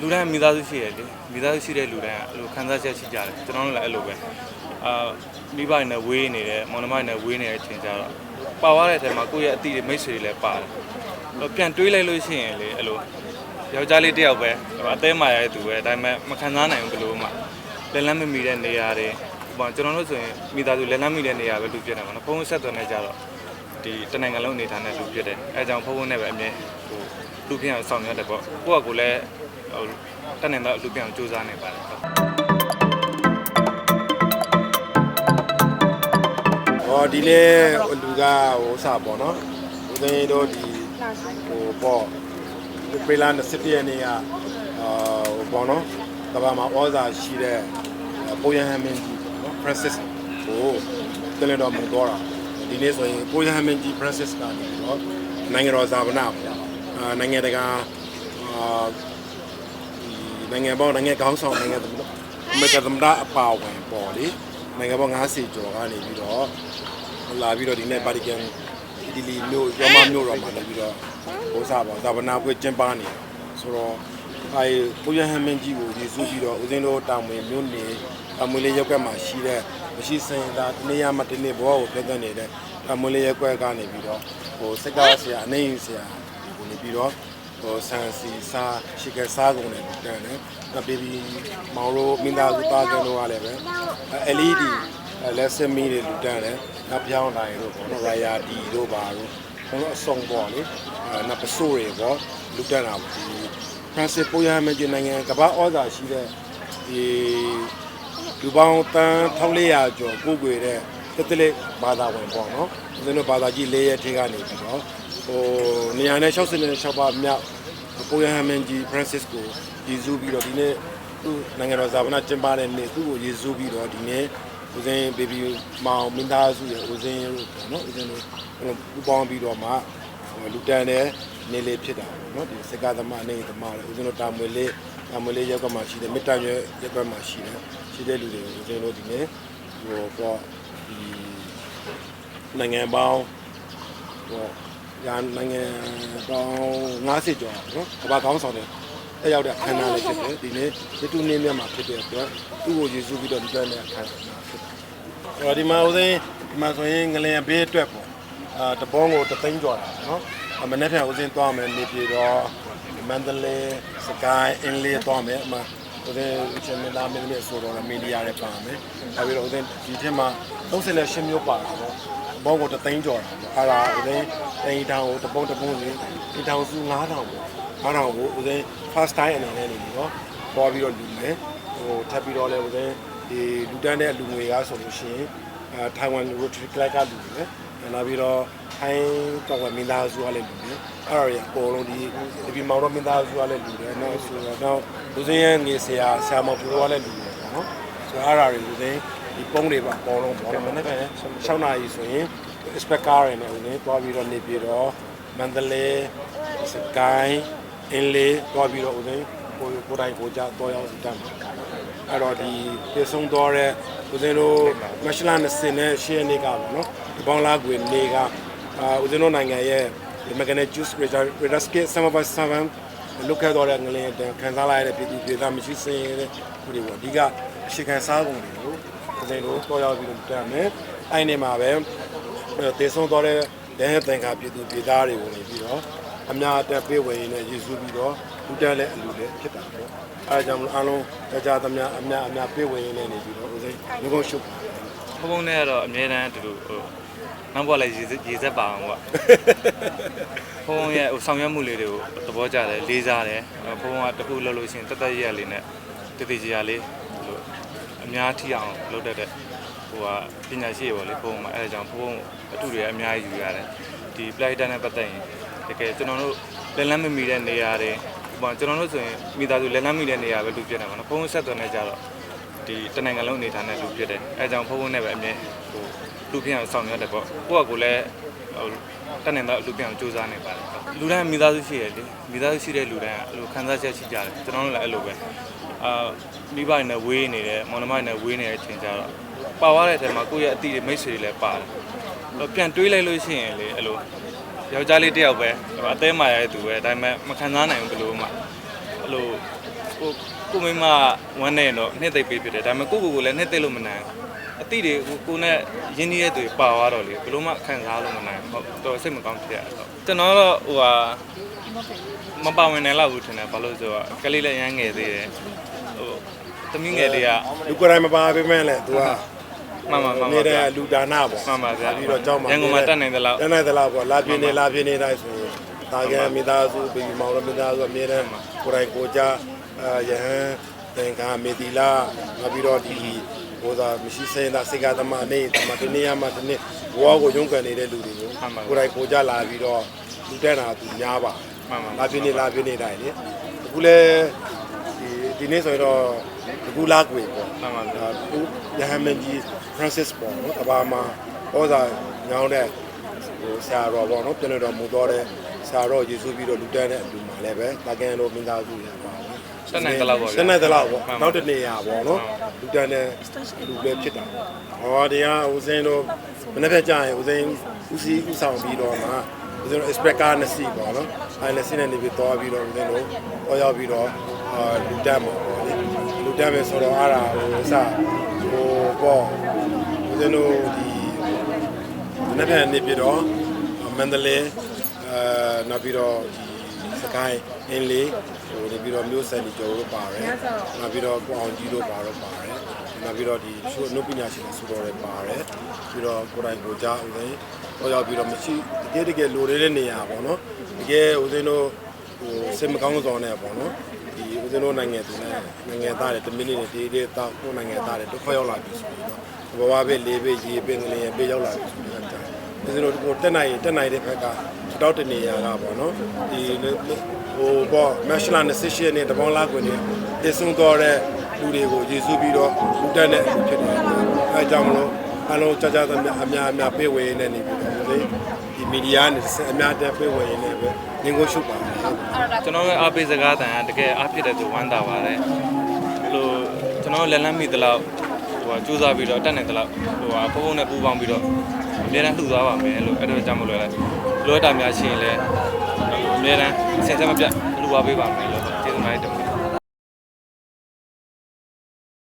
လူတိုင်းမိသားစုရှိရလေမိသားစုရှိတဲ့လူတိုင်းကအဲ့လိုခံစားချက်ရှိကြတယ်ကျွန်တော်တို့လည်းအဲ့လိုပဲအာမိဘတွေနဲ့ဝေးနေတယ်မောင်နှမတွေနဲ့ဝေးနေတဲ့အချိန်ကျတော့ပါသွားတဲ့အချိန်မှာကိုယ့်ရဲ့အတိတွေမိတ်ဆွေတွေလည်းပါတယ်အဲ့တော့ပြန်တွေးလိုက်လို့ရှိရင်လေအဲ့လိုယောက်ျားလေးတစ်ယောက်ပဲအသေးမာရတဲ့သူပဲဒါပေမဲ့မခံစားနိုင်ဘူးဘယ်လိုမှလက်လန်းမမီတဲ့နေရာတွေပေါ့ကျွန်တော်တို့ဆိုရင်မိသားစုလက်လန်းမီတဲ့နေရာပဲလူပြတယ်ပေါ့နော်ဖုန်းဆက်သွယ်နေကြတော့ဒီတနိုင်ငံလုံးအနေထားနဲ့လူပြတယ်အဲအကြောင်းဖုန်းဖုန်းနဲ့ပဲအမြဲဟိုလူပြအောင်ဆောင်ရွက်တယ်ပေါ့ကိုယ့်ကကိုယ်လည်းဟို တက်နေတော့လူပြအောင်စူးစမ်းနေပါတယ်ဟုတ်ဟောဒီလေလူကဟိုစပေါ့နော်ဦးသိန်းတို့ဒီဟိုပေါ့ပေလာ27ရက်နေ့ကအာဟိုပေါ့နော်ကဘာမှာဩဇာရှိတဲ့ပိုယဟမင်းကြီးပေါ့နော် Princess ကိုတလည်းတော်မူတော့တာဒီနေ့ဆိုရင်ပိုယဟမင်းကြီး Princess ကနေပြီးတော့နိုင်ငံတော်ဇာဝနာပေါ့အာနိုင်ငံတကာအာဒီ နိုင်ငံပေါင်းနိုင်ငံကောင်းဆောင်နိုင်ငံသမ္မတအမေရိကန်သမ္မတအပါအဝင်ပေါ့လေနိုင်ငံပေါင်း90ကျော်ကနေပြီးတော့လာပြီးတော့ဒီနေ့ပါတီကန်အီတလီမြို့ရောမမြို့တော်မှာလည်းပြီးတော့ဘိုးစားပါဇာဝနာပွဲကျင်းပနေတယ်ဆိုတော့အဲကိုရဟမင်းကြီးကိုရည်စူးပြီးတော့ဦးစင်းတို့တာမွေမြို့နေတာမွေလေးရောက်ကက်မှာရှိတဲ့မရှိစင်သာတနေရာမှာတနေ့ဘောကိုပြတ်သက်နေတဲ့တာမွေလေးရက်ကွက်ကနေပြီးတော့ဟိုစက်ကားဆရာအနေယူဆရာဒီကိုနေပြီးတော့ ဟိုဆန်စီစားရှိကစားကုန်တယ်တန်တယ်နောက်ဘေဘီမောင်တို့မင်းသားစုသားကတို့ကလည်းပဲ LED လက်စမီတွေလူတန်းတယ်နောက်ပြောင်းတိုင်းတို့ပေါ့နော်ရာယာဒီတို့ပါတို့ဘုံတော့အစုံပေါ့လေအဲနောက်ပစိုးတွေပေါ့လူတန်းတာပေါ့ဒီ Francis ပိုးရမင်းနိုင်ငံကမ္ဘာဩဇာရှိတဲ့ဒီလူပေါင်းတန်း1400ကျော်ကိုကိုွေတဲ့ကက်သလစ်ဘာသာဝင်ပေါ့နော်ဦးဇင်းတို့ဘာသာကြီး၄ရက်ထဲကနေပြီးတော့ ဟိုနေရာနဲ့66ပါးမြောက်ပိုးရမင်းကြီး Francis ကိုရည်စူးပြီးတော့ဒီနေ့သူ့နိုင်ငံတော်ဇာဝနာကျင်းပတဲ့နေ့သူ့ကိုရည်စူးပြီးတော့ဒီနေ့ဦးစင်းဘေဘီမောင်မင်းသားစုရဲ့ဦးစင်းတို့ပေါ့နော်ဦးစင်းတို့ပူပေါင်းပြီးတော့မှလူတန်းတဲ့နေလေးဖြစ်တာပေါ့နော်ဒီစကားသမားအနေသမားလေဦးစင်းတို့တာမွေလေးတာမွေလေးရောက်ကမှရှိတယ်မေတ္တာရွယ်ရက်ကွက်မှရှိတယ်ရှိတဲ့လူတွေကိုဦးစင်းတို့ဒီနေ့ဟိုပေါ့ဒီနိုင်ငံပေါင်းဟို ညာနိုင်ငံပေါင်း90ကျော်နော်ကမ္ဘာကောင်းဆောင်တယ်တက်ရောက်တဲ့အခမ်းအနားလေးဖြစ်တယ်ဒီနေ့ဒီတူနေမြတ်မှာဖြစ်တဲ့အတွက်သူ့ကိုရည်စူးပြီးတော့ဒီတန်းတဲ့အခမ်းအနားဖြစ်တယ်အဲ့တော့ဒီမှာဦးသိန်းဒီမှာဆိုရင်ငလျင်ဘေးအတွက်ပေါ့အာတပေါင်းကိုတသိန်းကျော်တာနော်အမနေ့ကဦးသိန်းသွားမယ်နေပြည်တော်မန္တလေးစကိုင်းအင်းလေးသွားမယ်အမဦးသိန်းချင်မလာမင်းလေးဆိုတော့မီဒီယာတွေပါမယ်နောက်ပြီးတော့ဦးသိန်းဒီထက်မှာ38မျိုးပါတာပေါ့ ဘောင်းကိုတသိန်းကျော်တာပေါ့အဲ့ဒါဦးသိန်းတိန်တောင်ကိုတပုံးတပုံးစီဒီတောင်စု9000ပေါ့9000ကိုဦးသိန်း first time အနေနဲ့နေပြီးတော့ပေါ်ပြီးတော့လူမယ်ဟိုထပ်ပြီးတော့လည်းဦးသိန်းဒီလူတန်းတဲ့လူငွေကားဆိုလို့ရှိရင်အဲထိုင်ဝမ် Rotary Club ကလူတွေနောက်ပြီးတော့ထိုင်းတော်ကမင်းသားစုကလည်းလူတွေအဲ့ဒါတွေအကုန်လုံးဒီဒီမောင်တော်မင်းသားစုကလည်းလူတွေနောက်ဆိုတော့နောက်လူစင်းရဲ့ငေဆရာဆရာမောင်ပြူကလည်းလူတွေပေါ့နော် ဆိုတော့အဲ့ဒါတွေလူစင်းဒီပုံးတွေပါအကုန်လုံးပေါ့နော်မနေ့က6နာရီဆိုရင် expect car တွေနဲ့ဦးနေတွားပြီးတော့နေပြီးတော့မန္တလေးစကိုင်းအင်းလေးတွားပြီးတော့ဦးစင်းကိုကိုတိုင်းကိုကြတော့ရောက်စီတတ်မှာအဲ့တော့ဒီပြေဆုံးသွားတဲ့ဦးဇင်းတို့မက်ရှလာ20နဲ့10ရက်နေ့ကပေါ့နော်ဒီပေါင်းလားကွေနေကအာဦးဇင်းတို့နိုင်ငံရဲ့ဒီ Magnet Juice Redaskit Summer 7 လုတ်ခဲ့တော့တဲ့ငလင်းတန်ခံစားလိုက်ရတဲ့ပြည်သူပြည်သားမရှိစင်ရတဲ့ခုတွေပေါ့အဓိကအရှိခံစားကုန်တွေကိုဦးဇင်းတို့တော့ရောက်ပြီးတော့တက်မယ်အဲ့ဒီမှာပဲတေဆုံးသွားတဲ့ဒဲသင်္ကာပြည်သူပြည်သားတွေကိုနေပြီးတော့အများအတက်ပေးဝင်နေရည်စူးပြီးတော့လူတက်လည်းအလူလည်းဖြစ်တာပေါ့အဲဒါကြောင့်မလို့အားလုံးကြကြသမျှအများအများပြေးဝင်ရင်းနေနေပြီးတော့ဦးစိမ်းငကုန်းရှုပ်ပါဖုန်းဖုန်းနဲ့ကတော့အမြဲတမ်းအတူတူဟို နောက်ဘက်လည်းရေစက်ရေစက်ပါအောင်ပေါ့ဖုန်းရဲ့ဟိုဆောင်ရွက်မှုလေးတွေကိုသဘောကျတယ်လေးစားတယ်ဖုန်းကတစ်ခုလှုပ်လို့ရှိရင်တက်တက်ရက်လေးနဲ့တည်တည်ကြရလေးဟိုအများထိအောင်လုပ်တတ်တဲ့ဟိုကပညာရှိတွေပေါ့လေဖုန်းမှာအဲဒါကြောင့်ဖုန်းအတူတွေအများကြီးယူရတယ်ဒီ play data နဲ့ပတ်သက်ရင်တကယ်ကျွန်တော်တို့လက်လန်းမမီတဲ့နေရာတွေဟိုကျွန်တော်တို့ဆိုရင်မိသားစုလက်လန်းမီတဲ့နေရာပဲလူပြတ်တယ်ပေါ့နော်ဖုန်းဆက်သွယ်နေကြတော့ ဒီတနိုင်ငံလုံးအနေထားနဲ့လူဖြစ်တယ်အဲကြောင့်ဖုန်းဖုန်းနဲ့ပဲအမြဲဟိုလူပြအောင်ဆောင်ရွက်တယ်ပေါ့ကိုယ့်ကကိုယ်လည်းဟိုတက်နေတော့လူပြအောင်စူးစမ်းနေပါတယ်လူတိုင်းမိသားစုရှိရလေမိသားစုရှိတဲ့လူတိုင်းကအဲ့လိုခံစားချက်ရှိကြတယ်ကျွန်တော်တို့လည်းအဲ့လိုပဲအာမိဘတွေနဲ့ဝေးနေတယ်မောင်နှမတွေနဲ့ဝေးနေတဲ့အချိန်ကျတော့ပါသွားတဲ့အချိန်မှာကိုယ့်ရဲ့အတိတွေမိတ်ဆွေတွေလည်းပါတယ်အဲ့တော့ပြန်တွေးလိုက်လို့ရှိရင်လေအဲ့လိုယောက်ျားလေးတစ်ယောက်ပဲအသေးမာရတဲ့သူပဲဒါပေမဲ့မခံစားနိုင်ဘူးဘယ်လိုမှဟအဲ့လို ကိုကိုမိမဝမ်းနေတော့နှစ်သိပ်ပေးဖြစ်တယ်ဒါပေမဲ့ကိုကိုကိုလည်းနှစ်သိပ်လို့မနိုင်ဘူးအတိတွေကိုကိုနဲ့ရင်းနှီးတဲ့တွေပါသွားတော့လေဘယ်လို့မှခံစားလို့မနိုင်ဘူးဟုတ်တော့စိတ်မကောင်းဖြစ်ရတယ်ဟုတ်ကျွန်တော်တော့ဟိုဟာမပါဝင်နိုင်တော့ဘူးထင်တယ်ဘာလို့လဲဆိုတော့ကလေးလည်းရမ်းငယ်သေးတယ်ဟိုသမီးငယ်လေးကလူကိုယ်တိုင်မပါပေးမဲ့လေ तू ကမှန်မှန်မှန်နေပါတဗျာယ်လူဒါနပေါ့မှန်ပါဗျာပြီးတော့ကြောင်းမှာရန်ကုန်မှာတက်နိုင်သလောက်တက်နိုင်သလောက်ပေါ့လာပြင်းနေလာပြင်းနေတိုင်းဆိုရင် တာကံမိသားစုဘီမောင်ရမိသားစုအမြဲတမ်းကိုယ်တိုင်ကိုယ်ကြအာယဟန်သင်္ကာမေတီလာနောက်ပြီးတော့ဒီဟိုသာမရှိစင်းတာစေကသမအနေတမတနေရမှာတနေ့ဘဝကိုရုန်းကန်နေတဲ့လူတွေကိုကိုယ်တိုင်ကိုယ်ကြလာပြီးတော့လူတက်တာသူများပါမှန်ပါလာပြင်းနေလာပြင်းနေတိုင်းလေအခုလဲဒီဒီနေ့ဆိုရင်တော့အခုလာကွေပေါ့မှန်ပါဗျာဒါသူယဟန်မန်ကြီး Francis ပေါ့နော်ကဘာမှာဩဇာညောင်းတဲ့ ဟိုဆရာတော်ပေါ့နော်ပြန်လည်တော်မူတော်တဲ့ဆရာတော်ယေရှုပြီးတော့လူတန်းတဲ့အလူမှာလည်းပဲတာကန်တော်မင်းသားစုရပါဘူးတက်နိုင်သလောက်ပေါ့ဗျာတက်နိုင်သလောက်ပေါ့မှန်ပါနောက်တစ်နေရာပေါ့နော်လူတန်းတဲ့လူပဲဖြစ်တာဟောတရားဦးစင်းတို့မနေ့ကကြာရင်ဦးစင်းဦးစီးဦးဆောင်ပြီးတော့မှဦးစင်းတို့ expect ကားနှစ်စီးပေါ့နော်အဲနှစ်စီးနဲ့နေပြီးတော့ပြီးတော့ဦးစင်းတို့ဟောရောက်ပြီးတော့အာလူတန်းပေါ့လေလူတန်းပဲဆိုတော့အားတာဟိုအစဟိုပေါ့ဦးဇင်းတို့ဒီ မနေ့ကနေပြီးတော့မန္တလေးအဲနောက်ပြီးတော့ဒီစကိုင်းအင်းလေးဟိုနေပြီးတော့မျိုးဆန်ဒီကျော်တို့ပါတယ်နောက်ပြီးတော့ကိုအောင်ကြီးတို့ပါတော့ပါတယ်နောက်ပြီးတော့ဒီရှုအနုပညာရှင်တွေဆိုတော့လည်းပါတယ်ပြီးတော့ကိုယ်တိုင်ကိုကြားဦးဇင်းဟောရောက်ပြီးတော့မရှိတကယ်တကယ်လိုနေတဲ့နေရာပေါ့နော်တကယ်ဦးဇင်းတို့ဟိုစိတ်မကောင်းစောနဲ့ပေါ့နော်ဒီဦးဇင်းတို့နိုင်ငံသူနဲ့နိုင်ငံသားတွေတမီနေတေးတေးတောက်ကိုနိုင်ငံသားတွေဒုက္ခရောက်လာပြီဆိုပြီးတော့ဘဝပဲလေးပဲရေပဲငလျင်ပဲရောက်လာပြီဆိုတော့ ကြာဦးဇင်းတို့ကိုတက်နိုင်တက်နိုင်တဲ့ဘက်ကတောက်တနေရာကပေါ့နော်ဒီဟိုပေါ့မက်ရှလာ28နဲ့တပေါင်းလားကွင်းနဲ့တည်ဆုံတော်တဲ့လူတွေကိုယေရှုပြီးတော့လူတက်တဲ့ဖြစ်တယ်အဲကြောင့်မလို့အလုံးကြကြသမျှအများအများပြေဝေနေနေပြီလေဒီမီဒီယာနဲ့အများတက်ပြေဝေနေပဲငင်းကိုရှုပ်ပါတယ်ကျွန်တော်ရဲ့အားပေးစကားတန်ကတကယ်အားဖြစ်တဲ့သူဝမ်းသာပါတယ်ဟိုကျွန်တော်လက်လန်းမိသလောက်ဟိုကစူးစမ်းပြီးတော့တက်နိုင်သလောက်ဟိုကဖုန်းဖုန်းနဲ့ပူပေါင်းပြီးတော့ အများအားလှူသွားပါမယ်လို့အဲ့ဒါကြောင့်မလို့လဲလိုအပ်တာများရှိရင်လည်းအများအားအစဉ်ဆက်မပြတ်လှူပါပေးပါမယ်လို့ကျေးဇူးများတင်ပါတယ်